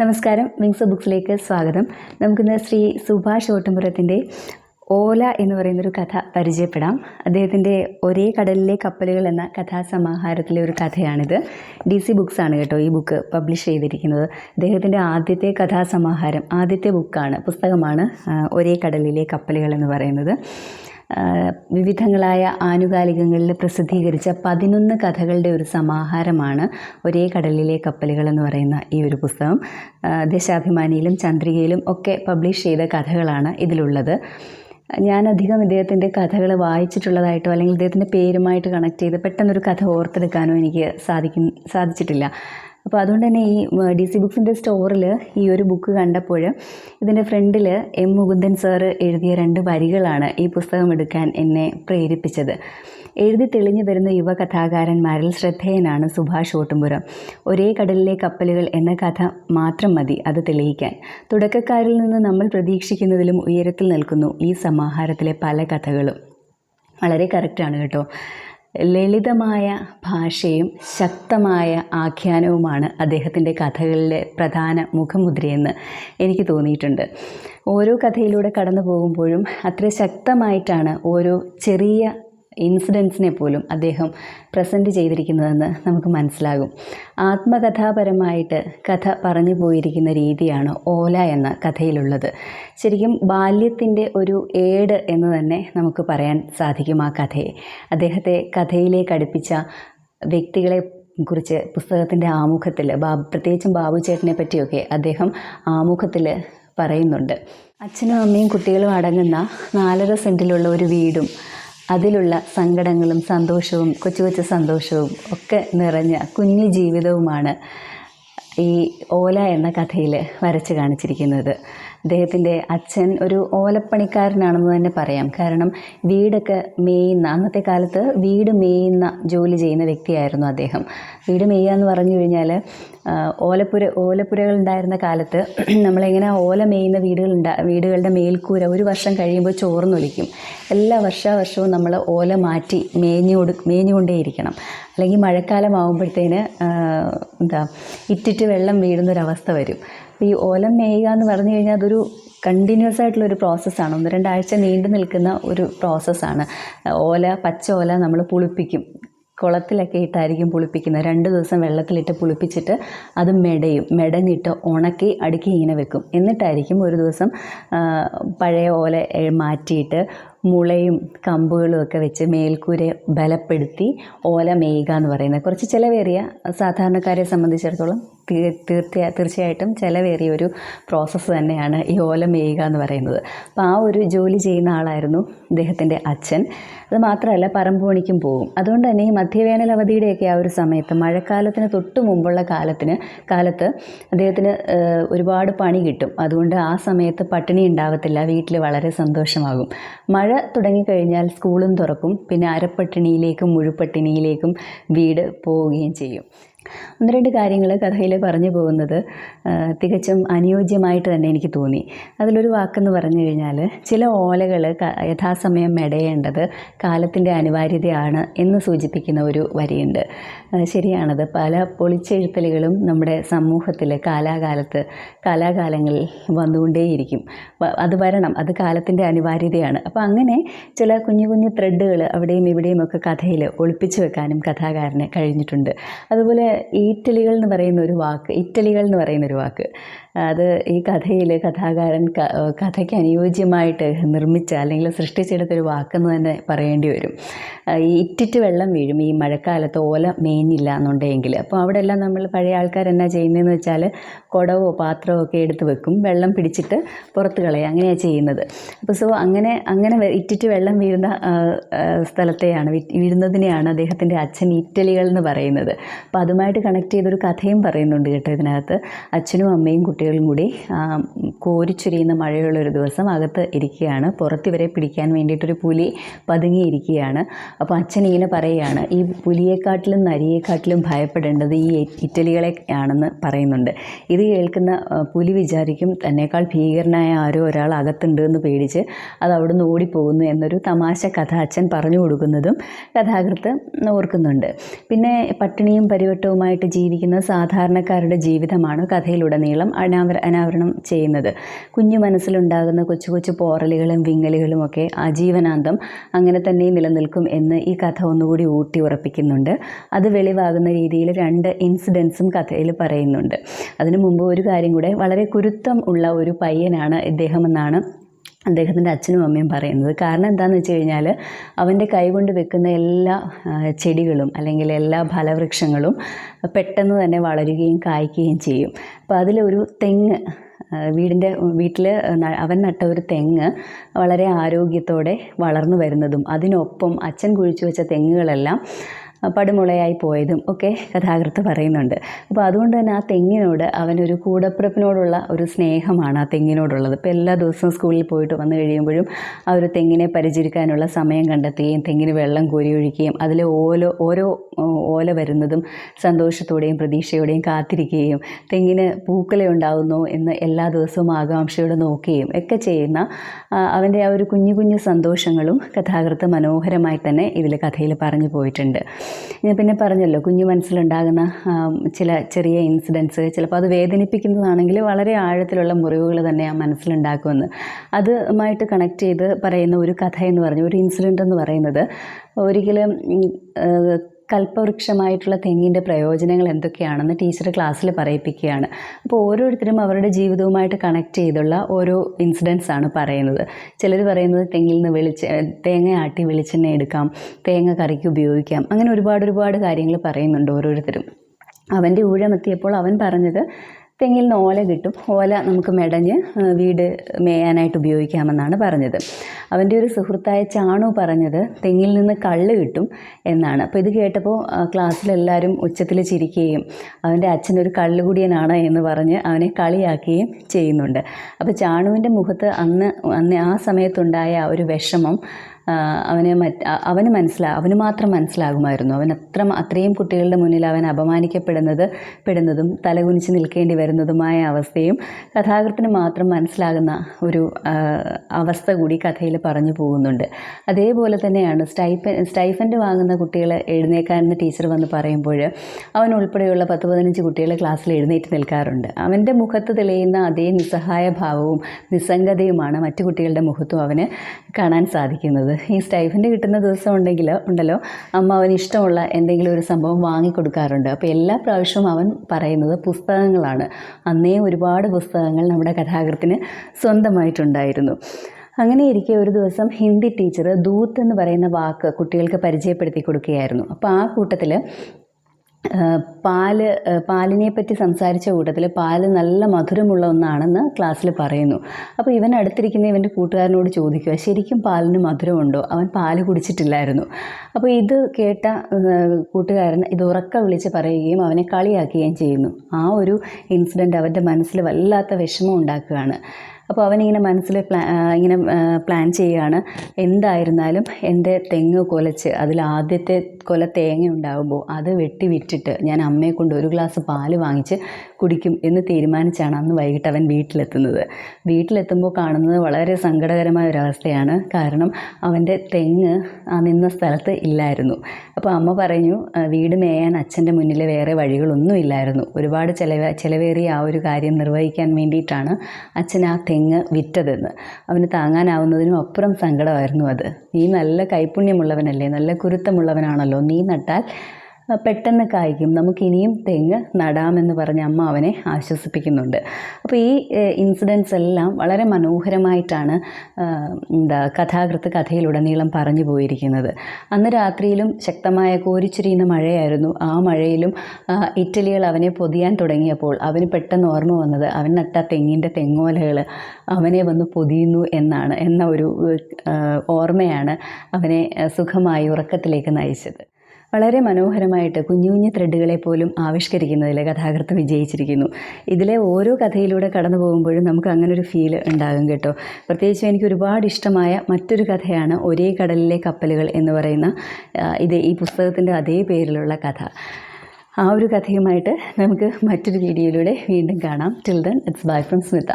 നമസ്കാരം വിങ്സ് ബുക്സിലേക്ക് സ്വാഗതം. നമുക്കിന്ന് ശ്രീ സുഭാഷ് ഓട്ടംപുരത്തിന്റെ ഓല എന്ന് പറയുന്നൊരു കഥ പരിചയപ്പെടാം. അദ്ദേഹത്തിന്റെ ഒരേ കടലിലെ കപ്പലുകൾ എന്ന കഥാസമാഹാരത്തിലെ ഒരു കഥയാണിത്. ഡി സി ബുക്സ് ആണ് കേട്ടോ ഈ ബുക്ക് പബ്ലിഷ് ചെയ്തിരിക്കുന്നത്. അദ്ദേഹത്തിന്റെ ആദ്യത്തെ കഥാസമാഹാരം ആദ്യത്തെ ബുക്കാണ് പുസ്തകമാണ് ഒരേ കടലിലെ കപ്പലുകൾ എന്ന് പറയുന്നത്. വിവിധങ്ങളായ ആനുകാലികങ്ങളിൽ പ്രസിദ്ധീകരിച്ച പതിനൊന്ന് കഥകളുടെ ഒരു സമാഹാരമാണ് ഒരേ കടലിലെ കപ്പലുകൾ എന്ന് പറയുന്ന ഈ ഒരു പുസ്തകം. ദേശാഭിമാനിയിലും ചന്ദ്രികയിലും ഒക്കെ പബ്ലിഷ് ചെയ്ത കഥകളാണ് ഇതിലുള്ളത്. ഞാൻ അധികം ഇദ്ദേഹത്തിന്റെ കഥകൾ വായിച്ചിട്ടുള്ളതായിട്ടോ അല്ലെങ്കിൽ ഇദ്ദേഹത്തിന്റെ പേരുമായിട്ട് കണക്ട് ചെയ്ത് പെട്ടെന്നൊരു കഥ ഓർത്തെടുക്കാനോ എനിക്ക് സാധിക്കും സാധിച്ചിട്ടില്ല. അപ്പോൾ അതുകൊണ്ട് തന്നെ ഈ ഡി സി ബുക്സിന്റെ സ്റ്റോറിൽ ഈ ഒരു ബുക്ക് കണ്ടപ്പോൾ ഇതിന്റെ ഫ്രണ്ടിൽ എം മുകുന്ദൻ സാറ് എഴുതിയ രണ്ട് വരികളാണ് ഈ പുസ്തകം എടുക്കാൻ എന്നെ പ്രേരിപ്പിച്ചത്. എഴുതി തെളിഞ്ഞു വരുന്ന യുവ കഥാകാരന്മാരിൽ ശ്രദ്ധേയനാണ് സുഭാഷ് ഓട്ടുംപുരം. ഒരേ കടലിലെ കപ്പലുകൾ എന്ന കഥ മാത്രം മതി അത് തെളിയിക്കാൻ. തുടക്കക്കാരിൽ നിന്ന് നമ്മൾ പ്രതീക്ഷിക്കുന്നതിലും ഉയരത്തിൽ നിൽക്കുന്നു ഈ സമാഹാരത്തിലെ പല കഥകളും. വളരെ കറക്റ്റാണ് കേട്ടോ. ലളിതമായ ഭാഷയും ശക്തമായ ആഖ്യാനവുമാണ് അദ്ദേഹത്തിന്റെ കഥകളിലെ പ്രധാന മുഖമുദ്രയെന്ന് എനിക്ക് തോന്നിയിട്ടുണ്ട്. ഓരോ കഥയിലൂടെ കടന്നു പോകുമ്പോഴും അത്ര ശക്തമായിട്ടാണ് ഓരോ ചെറിയ ഇൻസിഡൻസിനെ പോലും അദ്ദേഹം പ്രസന്റ് ചെയ്തിരിക്കുന്നതെന്ന് നമുക്ക് മനസ്സിലാകും. ആത്മകഥാപരമായിട്ട് കഥ പറഞ്ഞു പോയിരിക്കുന്ന രീതിയാണ് ഓല എന്ന കഥയിലുള്ളത്. ശരിക്കും ബാല്യത്തിന്റെ ഒരു ഏട് എന്ന് തന്നെ നമുക്ക് പറയാൻ സാധിക്കും ആ കഥയെ. അദ്ദേഹത്തെ കഥയിലേക്ക് അടുപ്പിച്ച വ്യക്തികളെ കുറിച്ച് പുസ്തകത്തിന്റെ ആമുഖത്തിൽ ബാ പ്രത്യേകിച്ചും ബാബു ചേട്ടനെ പറ്റിയൊക്കെ അദ്ദേഹം ആമുഖത്തിൽ പറയുന്നുണ്ട്. അച്ഛനും അമ്മയും കുട്ടികളും അടങ്ങുന്ന നാലര സെന്റിലുള്ള ഒരു വീടും അതിലുള്ള സങ്കടങ്ങളും സന്തോഷവും കൊച്ചു കൊച്ചു സന്തോഷവും ഒക്കെ നിറഞ്ഞ കുഞ്ഞു ജീവിതവുമാണ് ഈ ഓല എന്ന കഥയിൽ വരച്ച് കാണിച്ചിരിക്കുന്നത്. അദ്ദേഹത്തിന്റെ അച്ഛൻ ഒരു ഓലപ്പണിക്കാരനാണെന്ന് തന്നെ പറയാം. കാരണം വീടൊക്കെ മേയുന്ന അന്നത്തെ കാലത്ത് വീട് മേയുന്ന ജോലി ചെയ്യുന്ന വ്യക്തിയായിരുന്നു അദ്ദേഹം. വീട് മേയുക എന്ന് പറഞ്ഞു കഴിഞ്ഞാൽ ഓലപ്പുര ഓലപ്പുരകൾ ഉണ്ടായിരുന്ന കാലത്ത് നമ്മളിങ്ങനെ ഓല മേയുന്ന വീടുകളുണ്ടാ വീടുകളുടെ മേൽക്കൂര ഒരു വർഷം കഴിയുമ്പോൾ ചോർന്നൊലിക്കും. എല്ലാ വർഷാവർഷവും നമ്മൾ ഓല മാറ്റി മേഞ്ഞു കൊടു മേഞ്ഞുകൊണ്ടേയിരിക്കണം. അല്ലെങ്കിൽ മഴക്കാലം ആകുമ്പോഴത്തേന് എന്താ ഇറ്റിറ്റ് വെള്ളം വീഴുന്നൊരവസ്ഥ വരും. ഈ ഓലം മേയുക എന്ന് പറഞ്ഞു കഴിഞ്ഞാൽ അതൊരു കണ്ടിന്യൂസ് ആയിട്ടുള്ള ഒരു പ്രോസസ്സാണ് ഒന്ന് രണ്ടാഴ്ച നീണ്ടു നിൽക്കുന്ന ഒരു പ്രോസസ്സാണ് ഓല പച്ച ഓല നമ്മൾ പുളിപ്പിക്കും. കുളത്തിലൊക്കെ ഇട്ടായിരിക്കും പുളിപ്പിക്കുന്നത്. രണ്ട് ദിവസം വെള്ളത്തിലിട്ട് പുളിപ്പിച്ചിട്ട് അത് മെടയും. മെടഞ്ഞിട്ട് ഉണക്കി അടുക്കി ഇങ്ങനെ വെക്കും. എന്നിട്ടായിരിക്കും ഒരു ദിവസം പഴയ ഓല മാറ്റിയിട്ട് മുളയും കമ്പുകളും ഒക്കെ വെച്ച് മേൽക്കൂര ബലപ്പെടുത്തി ഓല മേയുക എന്ന് പറയുന്നത്. കുറച്ച് ചിലവേറിയ സാധാരണക്കാരെ സംബന്ധിച്ചിടത്തോളം തീർച്ച തീർച്ചയായിട്ടും ചിലവേറിയ ഒരു പ്രോസസ്സ് തന്നെയാണ് ഈ ഓല മേയുക എന്ന് പറയുന്നത്. അപ്പോൾ ആ ഒരു ജോലി ചെയ്യുന്ന ആളായിരുന്നു ഇദ്ദേഹത്തിന്റെ അച്ഛൻ. അത് മാത്രമല്ല പറമ്പ് പണിക്കും പോകും. അതുകൊണ്ട് തന്നെ ഈ മധ്യവേനൽ അവധിയുടെയൊക്കെ ആ ഒരു സമയത്ത് മഴക്കാലത്തിന് തൊട്ട് മുമ്പുള്ള കാലത്തിന് കാലത്ത് അദ്ദേഹത്തിന് ഒരുപാട് പണി കിട്ടും. അതുകൊണ്ട് ആ സമയത്ത് പട്ടിണി ഉണ്ടാവത്തില്ല. വീട്ടിൽ വളരെ സന്തോഷമാകും. മഴ തുടങ്ങിക്കഴിഞ്ഞാൽ സ്കൂളും തുറക്കും. പിന്നെ അരപ്പട്ടിണിയിലേക്കും മുഴുപട്ടിണിയിലേക്കും വീട് പോവുകയും ചെയ്യും. ഒന്ന് രണ്ട് കാര്യങ്ങൾ കഥയിൽ പറഞ്ഞു പോകുന്നത് തികച്ചും അനുയോജ്യമായിട്ട് തന്നെ എനിക്ക് തോന്നി. അതിലൊരു വാക്കെന്ന് പറഞ്ഞു കഴിഞ്ഞാൽ ചില ഓലകൾ യഥാസമയം മെടയേണ്ടത് കാലത്തിന്റെ അനിവാര്യതയാണ് എന്ന് സൂചിപ്പിക്കുന്ന ഒരു വരിയുണ്ട്. ശരിയാണത്. പല പൊളിച്ചെഴുത്തലുകളും നമ്മുടെ സമൂഹത്തിൽ കാലാകാലത്ത് കാലാകാലങ്ങളിൽ വന്നുകൊണ്ടേയിരിക്കും. അത് വരണം. അത് കാലത്തിന്റെ അനിവാര്യതയാണ്. അപ്പോൾ അങ്ങനെ ചില കുഞ്ഞു കുഞ്ഞു ത്രെഡുകൾ അവിടെയും ഇവിടെയും ഒക്കെ കഥയിൽ ഒളിപ്പിച്ചു വെക്കാനും കഥാകാരന് കഴിഞ്ഞിട്ടുണ്ട്. അതുപോലെ ഈറ്റലികൾ എന്ന് പറയുന്ന ഒരു വാക്ക് ഇറ്റലികൾ എന്ന് പറയുന്ന ഒരു വാക്ക്. അത് ഈ കഥയിൽ കഥാകാരൻ കഥയ്ക്ക് അനുയോജ്യമായിട്ട് നിർമ്മിച്ച അല്ലെങ്കിൽ സൃഷ്ടിച്ചെടുത്തൊരു വാക്കെന്ന് തന്നെ പറയേണ്ടി വരും. ഈ ഇറ്റിറ്റ് വെള്ളം വീഴും ഈ മഴക്കാലത്ത് ഓല മേഞ്ഞില്ല എന്നുണ്ടെങ്കിൽ. അപ്പോൾ അവിടെ എല്ലാം നമ്മൾ പഴയ ആൾക്കാർ എന്നാ ചെയ്യുന്നതെന്ന് വെച്ചാൽ കുടവോ പാത്രമോ ഒക്കെ എടുത്ത് വെക്കും വെള്ളം പിടിച്ചിട്ട് പുറത്ത് കളയുക അങ്ങനെയാണ് ചെയ്യുന്നത്. അപ്പോൾ സോ അങ്ങനെ അങ്ങനെ ഇറ്റിറ്റ് വെള്ളം വീഴുന്ന സ്ഥലത്തെയാണ് വീഴുന്നതിനെയാണ് അദ്ദേഹത്തിന്റെ അച്ഛൻ ഇറ്റലികൾ എന്ന് പറയുന്നത്. അപ്പോൾ അതുമായിട്ട് കണക്ട് ചെയ്തൊരു കഥയും പറയുന്നുണ്ട് കേട്ടോ ഇതിനകത്ത്. അച്ഛനും അമ്മയും കുട്ടികളും കൂടി കോരിച്ചൊരിയുന്ന മഴയുള്ളൊരു ദിവസം അകത്ത് ഇരിക്കുകയാണ്. പുറത്തിവരെ പിടിക്കാൻ വേണ്ടിയിട്ടൊരു പുലി പതുങ്ങിയിരിക്കുകയാണ്. അപ്പോൾ അച്ഛൻ ഇങ്ങനെ പറയുകയാണ് ഈ പുലിയെക്കാട്ടിലും നരിയെക്കാട്ടിലും ഭയപ്പെടേണ്ടത് ഈ ഇറ്റലികളെ ആണെന്ന് പറയുന്നുണ്ട്. ഇത് കേൾക്കുന്ന പുലി വിചാരിക്കും തന്നെക്കാൾ ഭീകരനായ ആരോ ഒരാൾ അകത്തുണ്ട് എന്ന് പേടിച്ച് അത് അവിടുന്ന് ഓടിപ്പോകുന്നു എന്നൊരു തമാശ കഥ അച്ഛൻ പറഞ്ഞു കൊടുക്കുന്നതും കഥാകൃത്ത് ഓർക്കുന്നുണ്ട്. പിന്നെ പട്ടിണിയും പരിവട്ടവും നേട്ടവുമായിട്ട് ജീവിക്കുന്ന സാധാരണക്കാരുടെ ജീവിതമാണ് കഥയിലുടനീളം അനാവര അനാവരണം ചെയ്യുന്നത്. കുഞ്ഞു മനസ്സിലുണ്ടാകുന്ന കൊച്ചു കൊച്ചു പോറലുകളും വിങ്ങലുകളും ഒക്കെ ആജീവനാന്തം അങ്ങനെ തന്നെ നിലനിൽക്കും എന്ന് ഈ കഥ ഒന്നുകൂടി ഊട്ടി ഉറപ്പിക്കുന്നുണ്ട്. അത് വെളിവാകുന്ന രീതിയിൽ രണ്ട് ഇൻസിഡൻസും കഥയിൽ പറയുന്നുണ്ട്. അതിനു മുമ്പ് ഒരു കാര്യം കൂടെ വളരെ കുരുത്തം ഉള്ള ഒരു പയ്യനാണ് ഇദ്ദേഹമെന്നാണ് അദ്ദേഹത്തിന്റെ അച്ഛനും അമ്മയും പറയുന്നത്. കാരണം എന്താണെന്ന് വെച്ച് കഴിഞ്ഞാൽ അവന്റെ കൈകൊണ്ട് വെക്കുന്ന എല്ലാ ചെടികളും അല്ലെങ്കിൽ എല്ലാ ഫലവൃക്ഷങ്ങളും പെട്ടെന്ന് തന്നെ വളരുകയും കായ്ക്കുകയും ചെയ്യും. അപ്പോൾ അതിലൊരു തെങ്ങ് വീടിന്റെ വീട്ടിൽ അവൻ നട്ട ഒരു തെങ്ങ് വളരെ ആരോഗ്യത്തോടെ വളർന്നു വരുന്നതും അതിനൊപ്പം അച്ഛൻ കുഴിച്ചു വെച്ച തെങ്ങുകളെല്ലാം പടുമുളയായി പോയതും ഒക്കെ കഥാകൃത്ത് പറയുന്നുണ്ട്. അപ്പോൾ അതുകൊണ്ട് തന്നെ ആ തെങ്ങിനോട് അവനൊരു കൂടപ്പിറപ്പിനോടുള്ള ഒരു സ്നേഹമാണ് ആ തെങ്ങിനോടുള്ളത്. ഇപ്പോൾ എല്ലാ ദിവസവും സ്കൂളിൽ പോയിട്ട് വന്നു കഴിയുമ്പോഴും ആ ഒരു തെങ്ങിനെ പരിചരിക്കാനുള്ള സമയം കണ്ടെത്തുകയും തെങ്ങിന് വെള്ളം കോരി ഒഴിക്കുകയും അതിലെ ഓല ഓരോ ഓല വരുന്നതും സന്തോഷത്തോടെയും പ്രതീക്ഷയോടെയും കാത്തിരിക്കുകയും തെങ്ങിന് പൂക്കളെ ഉണ്ടാകുന്നു എന്ന് എല്ലാ ദിവസവും ആകാംക്ഷയോടെ നോക്കുകയും ഒക്കെ ചെയ്യുന്ന അവന്റെ ആ ഒരു കുഞ്ഞു കുഞ്ഞു സന്തോഷങ്ങളും കഥാകൃത്ത് മനോഹരമായി തന്നെ ഇതിൽ കഥയിൽ പറഞ്ഞു പോയിട്ടുണ്ട്. ഞാൻ പിന്നെ പറഞ്ഞല്ലോ കുഞ്ഞു മനസ്സിലുണ്ടാകുന്ന ചില ചെറിയ ഇൻസിഡൻസ് ചിലപ്പോൾ അത് വേദനിപ്പിക്കുന്നതാണെങ്കിൽ വളരെ ആഴത്തിലുള്ള മുറിവുകൾ തന്നെ ആ മനസ്സിലുണ്ടാക്കുമെന്ന്. അതുമായിട്ട് കണക്ട് ചെയ്ത് പറയുന്ന ഒരു കഥ എന്ന് പറഞ്ഞു ഒരു ഇൻസിഡന്റ് എന്ന് പറയുന്നത്. ഒരിക്കലും കൽപ്പവൃക്ഷമായിട്ടുള്ള തെങ്ങിന്റെ പ്രയോജനങ്ങൾ എന്തൊക്കെയാണെന്ന് ടീച്ചർ ക്ലാസ്സിൽ പറയിപ്പിക്കുകയാണ്. അപ്പോൾ ഓരോരുത്തരും അവരുടെ ജീവിതവുമായിട്ട് കണക്ട് ചെയ്തുള്ള ഓരോ ഇൻസിഡൻസ് ആണ് പറയുന്നത്. ചിലർ പറയുന്നത് തെങ്ങിൽ നിന്ന് വെളിച്ച തേങ്ങ ആട്ടി വെളിച്ചെണ്ണ എടുക്കാം തേങ്ങ കറിക്ക് ഉപയോഗിക്കാം അങ്ങനെ ഒരുപാട് ഒരുപാട് കാര്യങ്ങൾ പറയുന്നുണ്ട് ഓരോരുത്തരും. അവന്റെ ഊഴമെത്തിയപ്പോൾ അവൻ പറഞ്ഞത് തെങ്ങിൽ നിന്ന് ഓല കിട്ടും. ഓല നമുക്ക് മെടഞ്ഞ് വീട് മേയാനായിട്ട് ഉപയോഗിക്കാമെന്നാണ് പറഞ്ഞത്. അവന്റെ ഒരു സുഹൃത്തായ ചാണു പറഞ്ഞത് തെങ്ങിൽ നിന്ന് കള്ള് കിട്ടും എന്നാണ്. അപ്പോൾ ഇത് കേട്ടപ്പോൾ ക്ലാസ്സിലെല്ലാവരും ഉച്ചത്തിൽ ചിരിക്കുകയും അവന്റെ അച്ഛനൊരു കള്ളുകുടിയനാണ് എന്ന് പറഞ്ഞ് അവനെ കളിയാക്കുകയും ചെയ്യുന്നുണ്ട്. അപ്പോൾ ചാണുവിന്റെ മുഖത്ത് അന്ന് അന്ന് ആ സമയത്തുണ്ടായ ഒരു വിഷമം അവന് മറ്റ് അവന് മനസ്സിലാ അവന് മാത്രം മനസ്സിലാകുമായിരുന്നു. അവൻ അത്ര അത്രയും കുട്ടികളുടെ മുന്നിൽ അവൻ അപമാനിക്കപ്പെടുന്നത് പെടുന്നതും തലകുനിച്ച് നിൽക്കേണ്ടി വരുന്നതുമായ അവസ്ഥയും കഥാകൃത്തിന് മാത്രം മനസ്സിലാകുന്ന ഒരു അവസ്ഥ കൂടി കഥയിൽ പറഞ്ഞു പോകുന്നുണ്ട്. അതേപോലെ തന്നെയാണ് സ്റ്റൈപ്പൻ സ്റ്റൈഫൻഡ് വാങ്ങുന്ന കുട്ടികൾ എഴുന്നേക്കാനെന്ന് ടീച്ചർ വന്ന് പറയുമ്പോൾ അവൻ ഉൾപ്പെടെയുള്ള പത്ത് പതിനഞ്ച് കുട്ടികൾ ക്ലാസ്സിൽ എഴുന്നേറ്റ് നിൽക്കാറുണ്ട്. അവന്റെ മുഖത്ത് തെളിയുന്ന അതേ നിസ്സഹായ ഭാവവും നിസ്സംഗതയുമാണ് മറ്റു കുട്ടികളുടെ മുഖത്തും അവന് കാണാൻ സാധിക്കുന്നത്. ഈ സ്റ്റൈഫന്റ് കിട്ടുന്ന ദിവസം ഉണ്ടെങ്കിൽ ഉണ്ടല്ലോ അമ്മ അവന് ഇഷ്ടമുള്ള എന്തെങ്കിലും ഒരു സംഭവം വാങ്ങിക്കൊടുക്കാറുണ്ട്. അപ്പോൾ എല്ലാ പ്രാവശ്യവും അവൻ പറയുന്നത് പുസ്തകങ്ങളാണ്. അന്നേ ഒരുപാട് പുസ്തകങ്ങൾ നമ്മുടെ കഥാകൃത്തിന് സ്വന്തമായിട്ടുണ്ടായിരുന്നു. അങ്ങനെ ഇരിക്കെ ഒരു ദിവസം ഹിന്ദി ടീച്ചർ ദൂത്ത് എന്ന് പറയുന്ന വാക്ക് കുട്ടികൾക്ക് പരിചയപ്പെടുത്തി കൊടുക്കുകയായിരുന്നു. അപ്പോൾ ആ കൂട്ടത്തിൽ പാൽ ഏഹ് പാലിനെ പറ്റി സംസാരിച്ച കൂട്ടത്തിൽ പാൽ നല്ല മധുരമുള്ള ഒന്നാണെന്ന് ക്ലാസ്സിൽ പറയുന്നു. അപ്പോൾ ഇവൻ അടുത്തിരിക്കുന്ന ഇവന്റെ കൂട്ടുകാരനോട് ചോദിക്കുക ശരിക്കും പാലിന് മധുരമുണ്ടോ? അവൻ പാൽ കുടിച്ചിട്ടില്ലായിരുന്നു. അപ്പോൾ ഇത് കേട്ട കൂട്ടുകാരൻ ഇത് ഉറക്ക വിളിച്ച് പറയുകയും അവനെ കളിയാക്കുകയും ചെയ്യുന്നു. ആ ഒരു ഇൻസിഡന്റ് അവന്റെ മനസ്സിൽ വല്ലാത്ത വിഷമം ഉണ്ടാക്കുകയാണ്. അപ്പോൾ അവനിങ്ങനെ മനസ്സിൽ പ്ലാ ഇങ്ങനെ പ്ലാൻ ചെയ്യുകയാണ് എന്തായിരുന്നാലും എന്റെ തെങ്ങ് കൊലച്ച് അതിൽ ആദ്യത്തെ കൊല തേങ്ങ ഉണ്ടാകുമ്പോൾ അത് വെട്ടി വിറ്റിട്ട് ഞാൻ അമ്മയെ കൊണ്ട് ഒരു ഗ്ലാസ് പാൽ വാങ്ങിച്ച് കുടിക്കും എന്ന് തീരുമാനിച്ചാണ് അന്ന് വൈകിട്ട് അവൻ വീട്ടിലെത്തുന്നത്. വീട്ടിലെത്തുമ്പോൾ കാണുന്നത് വളരെ സങ്കടകരമായ ഒരവസ്ഥയാണ് കാരണം അവന്റെ തെങ്ങ് ആ നിന്ന സ്ഥലത്ത് ഇല്ലായിരുന്നു. അപ്പോൾ അമ്മ പറഞ്ഞു "ആ, വീട് മേയാൻ അച്ഛന്റെ മുന്നിൽ വേറെ വഴികളൊന്നും ഇല്ലായിരുന്നു. ഒരുപാട് ചിലവ ചിലവേറിയ ആ ഒരു കാര്യം നിർവഹിക്കാൻ വേണ്ടിയിട്ടാണ് അച്ഛൻ ആ തെങ്ങ് വിറ്റതെന്ന്. അവന് താങ്ങാനാവുന്നതിനും അപ്പുറം സങ്കടമായിരുന്നു അത്. നീ നല്ല കൈപുണ്യമുള്ളവനല്ലേ നല്ല കുരുത്തമുള്ളവനാണല്ലോ. നീ നട്ടാൽ ആ, പെട്ടെന്ന് കായ്ക്കും. നമുക്കിനിയും തെങ്ങ് നടാമെന്ന് പറഞ്ഞ് അമ്മ അവനെ ആശ്വസിപ്പിക്കുന്നുണ്ട്. അപ്പോൾ ഈ ഇൻസിഡൻസ് എല്ലാം വളരെ മനോഹരമായിട്ടാണ് എന്താ കഥാകൃത്ത് കഥയിലുടനീളം പറഞ്ഞു പോയിരിക്കുന്നത്. അന്ന് രാത്രിയിലും ശക്തമായ കോരിച്ചിരിയുന്ന മഴയായിരുന്നു. ആ മഴയിലും ഇറ്റലികൾ അവനെ പൊതിയാൻ തുടങ്ങിയപ്പോൾ അവന് പെട്ടെന്ന് ഓർമ്മ വന്നത് അവൻ നട്ട തെങ്ങിന്റെ തെങ്ങോലകൾ അവനെ വന്ന് പൊതിയുന്നു എന്നാണ് എന്ന ഒരു ഓർമ്മയാണ് അവനെ സുഖമായി ഉറക്കത്തിലേക്ക് നയിച്ചത്. വളരെ മനോഹരമായിട്ട് കുഞ്ഞു കുഞ്ഞു ത്രെഡുകളെ പോലും ആവിഷ്കരിക്കുന്നതിൽ കഥാകൃത്ത് വിജയിച്ചിരിക്കുന്നു. ഇതിലെ ഓരോ കഥയിലൂടെ കടന്നു പോകുമ്പോഴും നമുക്ക് അങ്ങനെ ഒരു ഫീൽ ഉണ്ടാകും കേട്ടോ. പ്രത്യേകിച്ച് എനിക്ക് ഒരുപാട് ഇഷ്ടമായ മറ്റൊരു കഥയാണ് ഒരേ കടലിലെ കപ്പലുകൾ എന്ന് പറയുന്ന ഇത് ഈ പുസ്തകത്തിന്റെ അതേ പേരിലുള്ള കഥ. ആ ഒരു കഥയുമായിട്ട് നമുക്ക് മറ്റൊരു വീഡിയോയിലൂടെ വീണ്ടും കാണാം. Till then it's bye from Smitha